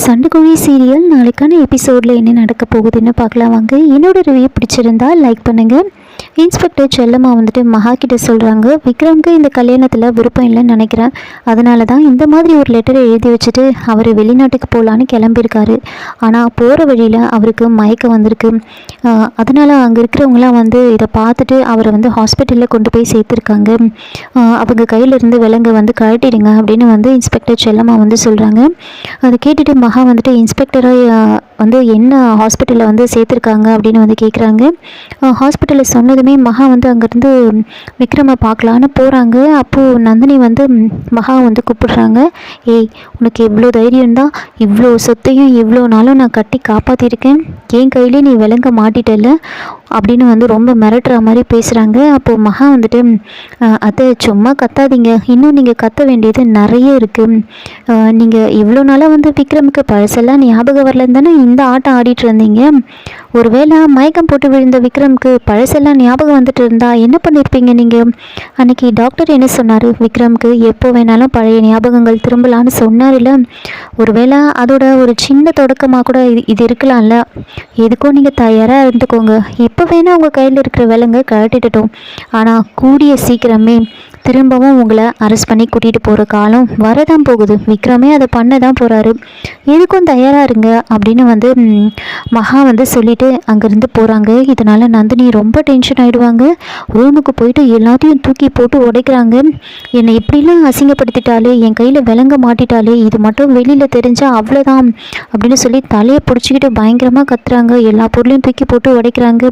சண்டுகோழி serial நாளைக்கான எபிசோடில் என்ன நடக்க போகுதுன்னு பார்க்கலாம் வாங்க. என்னோட ரிவ்யூ பிடிச்சிருந்தா லைக் பண்ணுங்கள் இன்ஸ்பெக்டர் செல்லம்மா வந்துட்டு மகா கிட்ட சொல்கிறாங்க விக்ரம்க்கு இந்த கல்யாணத்தில் விருப்பம் இல்லைன்னு நினைக்கிறேன். அதனால தான் இந்த மாதிரி ஒரு லெட்டரை எழுதி வச்சுட்டு அவர் வெளிநாட்டுக்கு போகலான்னு கிளம்பியிருக்காரு. ஆனால் போகிற வழியில் அவருக்கு மயக்கம் வந்திருக்கு. அதனால் அங்கே இருக்கிறவங்களாம் வந்து இதை பார்த்துட்டு அவரை வந்து ஹாஸ்பிட்டலில் கொண்டு போய் சேர்த்துருக்காங்க. அவங்க கையிலிருந்து விலங்கு வந்து கழட்டிடுங்க அப்படின்னு வந்து இன்ஸ்பெக்டர் செல்லம்மா வந்து சொல்கிறாங்க அதை கேட்டுட்டு மகா வந்துட்டு இன்ஸ்பெக்டராக வந்து என்ன ஹாஸ்பிட்டலில் வந்து சேர்த்துருக்காங்க அப்படின்னு வந்து கேட்குறாங்க ஹாஸ்பிட்டலில் சொன்னதுமே மகா வந்து அங்கேருந்து விக்ரமை பார்க்கலான்னு போகிறாங்க அப்போது நந்தினி வந்து மகா வந்து கூப்பிடுறாங்க. ஏய் உனக்கு எவ்வளோ தைரியம் தான் இவ்வளோ சொத்தையும் இவ்வளோ நாளும் நான் கட்டி காப்பாற்றிருக்கேன் என் கையிலே நீ விளங்க மாட்டிட்டல அப்படின்னு வந்து ரொம்ப மிரட்டுற மாதிரி பேசுகிறாங்க அப்போது மகா வந்துட்டு ம், அத்தை சும்மா கத்தாதீங்க. இன்னும் நீங்கள் கத்த வேண்டியது நிறைய இருக்குது நீங்கள் இவ்வளோ நாளாக வந்து விக்ரமுக்கு பழசெல்லாம் ஞாபகம் வரலன்னு தானே இந்த ஆட்டம் ஆடிட்டு இருந்தீங்க? ஒருவேளை மயக்கம் போட்டு விழுந்த விக்ரமுக்கு பழசெல்லாம் ஞாபகம் வந்துட்டு இருந்தா என்ன பண்ணியிருப்பீங்க நீங்கள் அன்றைக்கி டாக்டர் என்ன சொன்னார்? விக்ரமுக்கு எப்போ வேணாலும் பழைய ஞாபகங்கள் திரும்பலான்னு சொன்னார்ல ஒருவேளை அதோட ஒரு சின்ன தொடக்கமாக கூட இது இது இருக்கலாம்ல. எதுக்கும் நீங்கள் தயாராக இருந்துக்கோங்க. இப்போ வேணால் உங்கள் கையில் இருக்கிற விலங்கை கழட்டிட்டோம் ஆனால் கூடிய சீக்கிரமே திரும்பவும் உங்களை அரெஸ்ட் பண்ணி கூட்டிகிட்டு போகிற காலம் வரதான் போகுது. விக்ரமே அதை பண்ண தான் போகிறாரு எதுக்கும் தயாராக இருங்க அப்படின்னு வந்து மகா வந்து சொல்லிவிட்டு அங்கேருந்து போகிறாங்க இதனால் நந்தினி ரொம்ப டென்ஷன் ஆகிடுவாங்க ரூமுக்கு போயிட்டு எல்லாத்தையும் தூக்கி போட்டு உடைக்கிறாங்க. என்னை இப்படிலாம் அசிங்கப்படுத்திட்டாலே என் கையில் விலங்க மாட்டிட்டாலே இது மட்டும் வெளியில் தெரிஞ்சால் அவ்வளோதான் அப்படின்னு சொல்லி தலையை பிடிச்சிக்கிட்டு பயங்கரமாக கத்துறாங்க. எல்லா பொருளையும் தூக்கி போட்டு உடைக்கிறாங்க.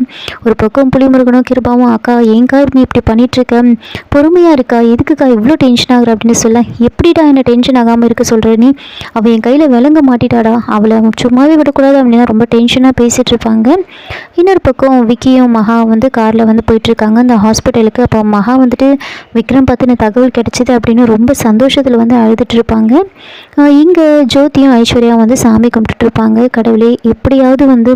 ஒரு பக்கம் புளிமுருகனும் கிருபாவும் அக்கா ஏங்கா நீ இப்படி பண்ணிட்டு இருக்க? பொறுமையாக இருக்கா? எதுக்குக்கா இவ்வளோ டென்ஷன் ஆகுற அப்படின்னு சொல்ல எப்படிடா என்ன டென்ஷன் ஆகாமல் இருக்க சொல்கிற நீ? அவள் என் கையில் விளங்க மாட்டிட்டாடா. அவளை சும்மாவே விடக்கூடாது அப்படின்னா ரொம்ப டென்ஷனாக பேசிகிட்டு இருப்பாங்க. இன்னொரு பக்கம் விக்கியும் மகா வந்து காரில் வந்து போயிட்டுருக்காங்க அந்த ஹாஸ்பிட்டலுக்கு அப்போ மகா வந்துட்டு விக்ரம் பற்றின தகவல் கிடைச்சிது அப்படின்னு ரொம்ப சந்தோஷத்தில் வந்து அழுதுட்டு இருப்பாங்க. இங்கே ஜோதியும் ஐஸ்வர்யா வந்து சாமி கும்பிட்டுட்ருப்பாங்க கடவுளே எப்படியாவது வந்து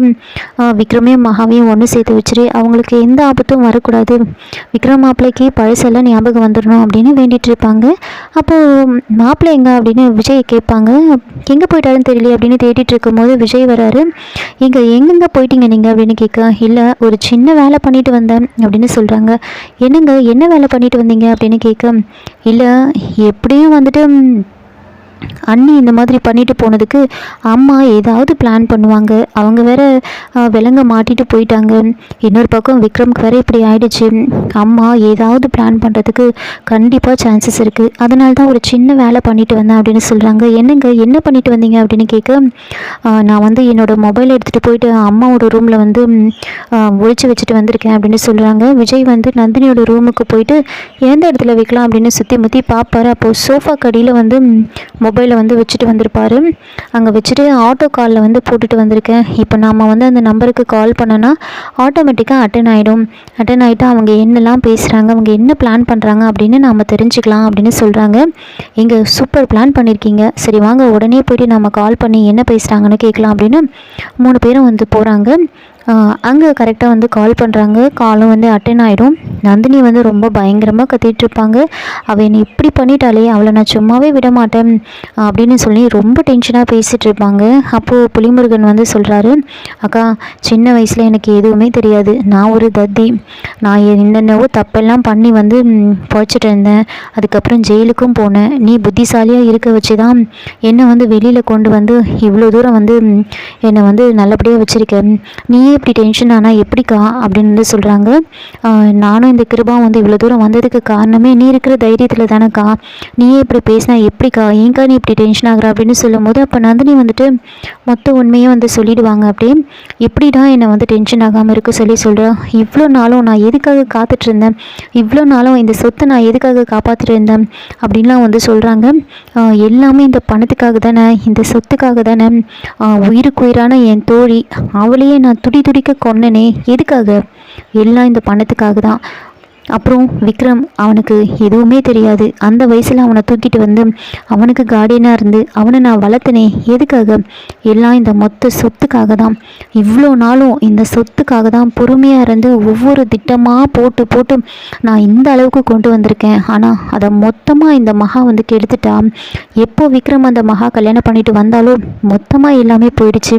விக்ரமையும் மகாவையும் ஒன்று சேர்த்து வச்சுரு. அவங்களுக்கு எந்த ஆபத்தும் வரக்கூடாது. விக்ரம் மாப்பிள்ளைக்கு பழசெல்லாம் ஞாபகம் வந்து வந்துடணும் அப்படின்னு வேண்டிகிட்டு இருப்பாங்க. அப்போது மாப்பிள்ளை எங்கே அப்படின்னு விஜய் கேட்பாங்க. எங்கே போயிட்டாலும் தெரியல அப்படின்னு தேடிட்டு இருக்கும்போது விஜய் வராரு. எங்க எங்கெங்கே போயிட்டீங்க நீங்கள் அப்படின்னு கேட்க இல்லை ஒரு சின்ன வேலை பண்ணிட்டு வந்தேன் அப்படின்னு சொல்கிறாங்க என்னங்க என்ன வேலை பண்ணிட்டு வந்தீங்க? அப்படின்னு கேட்க இல்லை எப்படியும் வந்துட்டு அண்ணி இந்த மாதிரி பண்ணிட்டு போனதுக்கு அம்மா ஏதாவது பிளான் பண்ணுவாங்க. அவங்க வேற விலங்க மாட்டிட்டு போயிட்டாங்க. இன்னொரு பக்கம் விக்ரம்க்கு வேற இப்படி ஆயிடுச்சு. அம்மா ஏதாவது பிளான் பண்ணுறதுக்கு கண்டிப்பாக சான்சஸ் இருக்குது அதனால தான் ஒரு சின்ன வேலை பண்ணிட்டு வந்தேன் அப்படின்னு சொல்கிறாங்க என்னங்க என்ன பண்ணிட்டு வந்தீங்க அப்படின்னு கேட்க நான் வந்து என்னோட மொபைல் எடுத்துகிட்டு போயிட்டு அம்மாவோட ரூமில் வந்து ஒழிச்சு வச்சுட்டு வந்திருக்கேன் அப்படின்னு சொல்கிறாங்க விஜய் வந்து நந்தினியோட ரூமுக்கு போயிட்டு எந்த இடத்துல வைக்கலாம் அப்படின்னு சுற்றி முற்றி பார்ப்பாரு அப்போது சோஃபா கடியில் வந்து மொபைலை வந்து வச்சுட்டு வந்திருப்பாரு. அங்கே வச்சுட்டு ஆட்டோ காலில் வந்து போட்டுட்டு வந்திருக்கேன். இப்போ நாம் வந்து அந்த நம்பருக்கு கால் பண்ணோன்னா ஆட்டோமேட்டிக்காக அட்டன் ஆகிடும் அட்டன் ஆகிட்டு அவங்க என்னெல்லாம் பேசுகிறாங்க அவங்க என்ன பிளான் பண்ணுறாங்க அப்படின்னு நாம் தெரிஞ்சுக்கலாம் அப்படின்னு சொல்கிறாங்க இங்கே சூப்பர் பிளான் பண்ணியிருக்கீங்க சரி வாங்க உடனே போய்ட்டு நம்ம கால் பண்ணி என்ன பேசுகிறாங்கன்னு கேட்கலாம் அப்படின்னு மூணு பேரும் வந்து போகிறாங்க அங்கே கரெக்டாக வந்து கால் பண்ணுறாங்க காலும் வந்து அட்டன் ஆகிடும் நந்தினி வந்து ரொம்ப பயங்கரமாக கத்திட்டு இருப்பாங்க. அவள் என்னை இப்படி பண்ணிட்டாலே அவளை நான் சும்மாவே விட மாட்டேன் அப்படின்னு சொல்லி ரொம்ப டென்ஷனாக பேசிகிட்டு இருப்பாங்க. அப்போது புலிமுருகன் வந்து சொல்கிறாரு அக்கா சின்ன வயசில் எனக்கு எதுவுமே தெரியாது. நான் ஒரு தத்தி. நான் என்னென்னவோ தப்பெல்லாம் பண்ணி வந்து புழைச்சிட்டு இருந்தேன். அதுக்கப்புறம் ஜெயிலுக்கும் போனேன். நீ புத்திசாலியாக இருக்க வச்சு தான் என்னை வந்து வெளியில் கொண்டு வந்து இவ்வளோ தூரம் வந்து என்னை வந்து நல்லபடியாக வச்சுருக்கேன் நீயே இப்படி டென்ஷன் ஆனால் எப்படிக்கா அப்படின்னு வந்து சொல்கிறாங்க நானும் இந்த கிருபாவும் வந்து இவ்வளோ தூரம் வந்ததுக்கு காரணமே நீ இருக்கிற தைரியத்தில் தானேக்கா. நீயே இப்படி பேசினா எப்படிக்கா? ஏங்கா நீ இப்படி டென்ஷன் ஆகிற அப்படின்னு சொல்லும்போது அப்போ நந்தினி வந்துட்டு மொத்த உண்மையை வந்து சொல்லிடுவாங்க அப்படியே. எப்படிடா என்னை வந்து டென்ஷன் ஆகாமல் இருக்க சொல்லி சொல்கிறேன் இவ்வளோ நாளும் நான் எதுக்காக காத்துட்ருந்தேன் இவ்வளோ நாளும் இந்த சொத்தை நான் எதுக்காக காப்பாற்றிட்டு இருந்தேன்? அப்படின்லாம் வந்து சொல்கிறாங்க எல்லாமே இந்த பணத்துக்காக தானே இந்த சொத்துக்காக தானே. உயிருக்குயிரான என் தோழி அவளையே நான் துடி துடிக்க கொன்னனே எதுக்காக? எல்லாம் இந்த பணத்துக்காக தான் அப்புறம் விக்ரம் அவனுக்கு எதுவுமே தெரியாது. அந்த வயசில் அவனை தூக்கிட்டு வந்து அவனுக்கு கார்டியனாக இருந்து அவனை நான் வளர்த்தனே எதுக்காக? எல்லாம் இந்த மொத்த சொத்துக்காக தான். இவ்வளோ நாளும் இந்த சொத்துக்காக தான் பொறுமையாக இருந்து ஒவ்வொரு திட்டமாக போட்டு போட்டு நான் இந்த அளவுக்கு கொண்டு வந்திருக்கேன். ஆனால் அதை மொத்தமாக இந்த மகா வந்து கெடுத்துட்டா எப்போ விக்ரம் அந்த மகா கல்யாணம் பண்ணிட்டு வந்தாலும் மொத்தமாக எல்லாமே போயிடுச்சு.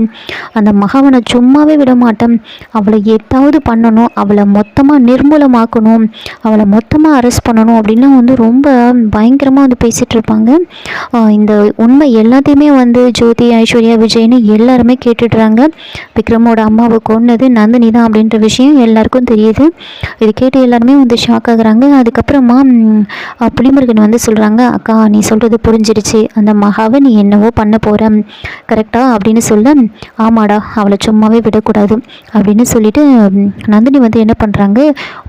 அந்த மகாவனை சும்மாவே விட மாட்டேன். அவளை ஏதாவது பண்ணணும் அவளை மொத்தமாக நிர்மூலமாக்கணும். அவளை மொத்தமாக அரெஸ்ட் பண்ணணும் அப்படின்லாம் வந்து ரொம்ப பயங்கரமாக வந்து பேசிகிட்டு இருப்பாங்க. இந்த உண்மை எல்லாத்தையுமே வந்து ஜோதி ஐஸ்வர்யா விஜய்னு எல்லாருமே கேட்டுடுறாங்க. விக்ரமோட அம்மாவை கொன்னது நந்தினி தான் அப்படின்ற விஷயம் எல்லாருக்கும் தெரியுது. இது கேட்டு எல்லாருமே வந்து ஷாக் ஆகுறாங்க. அதுக்கப்புறமா புளிமருகன் புலிமுருகன் வந்து சொல்கிறாங்க அக்கா நீ சொல்கிறது புரிஞ்சிருச்சு. அந்த மகாவை நீ என்னவோ பண்ண போகிற கரெக்டா? அப்படின்னு சொல்ல ஆமாடா அவளை சும்மாவே விடக்கூடாது. அப்படின்னு சொல்லிட்டு நந்தினி வந்து என்ன பண்ணுறாங்க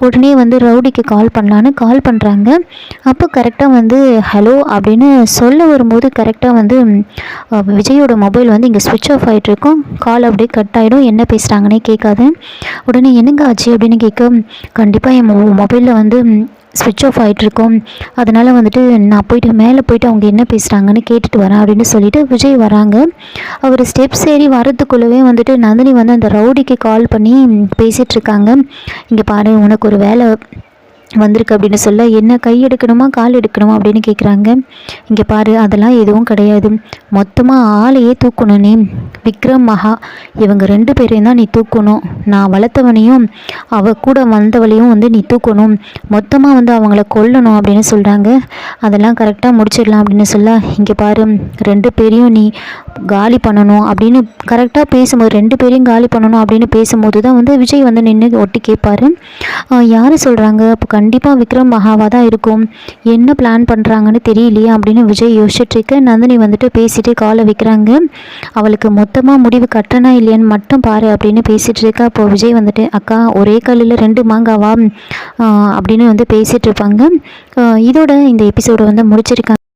உடனே வந்து ரவுடிக்கு கால் பண்ணலான்னு கால் பண்ணுறாங்க அப்போ கரெக்டாக வந்து ஹலோ அப்படின்னு சொல்ல வரும்போது கரெக்டாக வந்து விஜயோட மொபைல் வந்து இங்கே ஸ்விட்ச் ஆஃப் ஆகிட்டு இருக்கும் கால் அப்படியே கட் ஆகிடும் என்ன பேசுகிறாங்கன்னே கேட்காது. உடனே என்னங்க ஆச்சு? அப்படின்னு கேட்க கண்டிப்பாக என் மொபைலில் வந்து ஸ்விட்ச் ஆஃப் ஆகிட்டு அதனால் வந்துட்டு நான் போயிட்டு மேலே போயிட்டு அவங்க என்ன பேசுகிறாங்கன்னு கேட்டுட்டு வரேன் அப்படின்னு சொல்லிட்டு விஜய் வராங்க. அவர் ஸ்டெப்ஸ் ஏறி வரதுக்குள்ளவே வந்துட்டு நந்தினி வந்து அந்த ரவுடிக்கு கால் பண்ணி பேசிகிட்ருக்காங்க இங்கே பாரு உனக்கு ஒரு வேலை வந்திருக்கு அப்படின்னு சொல்ல என்ன கை எடுக்கணுமா கால் எடுக்கணுமா? அப்படின்னு கேட்குறாங்க இங்கே பாரு அதெல்லாம் எதுவும் கிடையாது. மொத்தமாக ஆளையே தூக்கணும் நீ. விக்ரம் மகா இவங்க ரெண்டு பேரையும் தான் நீ தூக்கணும். நான் வளர்த்தவனையும் அவ கூட வந்தவளையும் வந்து நீ தூக்கணும். மொத்தமாக வந்து அவங்கள கொல்லணும் அப்படின்னு சொல்கிறாங்க அதெல்லாம் கரெக்டாக முடிச்சிடலாம் அப்படின்னு சொல்ல இங்கே பாரு ரெண்டு பேரையும் நீ காலி பண்ணணும் அப்படின்னு கரெக்டாக பேசும்போது ரெண்டு பேரையும் காலி பண்ணணும் அப்படின்னு பேசும்போது தான் வந்து விஜய் வந்து நின்று ஒட்டி கேட்பாரு யார் சொல்கிறாங்க அப்போ கண்டிப்பாக விக்ரம் மகாவாக தான் இருக்கும். என்ன பிளான் பண்ணுறாங்கன்னு தெரியலையே அப்படின்னு விஜய் யோசிச்சுட்ருக்கு நந்தினி வந்துட்டு பேசிட்டு காலை வைக்கிறாங்க. அவளுக்கு மொத்தமாக முடிவு கட்டணா இல்லையான்னு மட்டும் பாரு அப்படின்னு பேசிகிட்டு இருக்கா. அப்போது விஜய் வந்துட்டு அக்கா ஒரே கல்லில் ரெண்டு மாங்காவா? அப்படின்னு வந்து பேசிகிட்ருப்பாங்க இருப்பாங்க. இதோட இந்த எபிசோடை வந்து முடிச்சிருக்காங்க.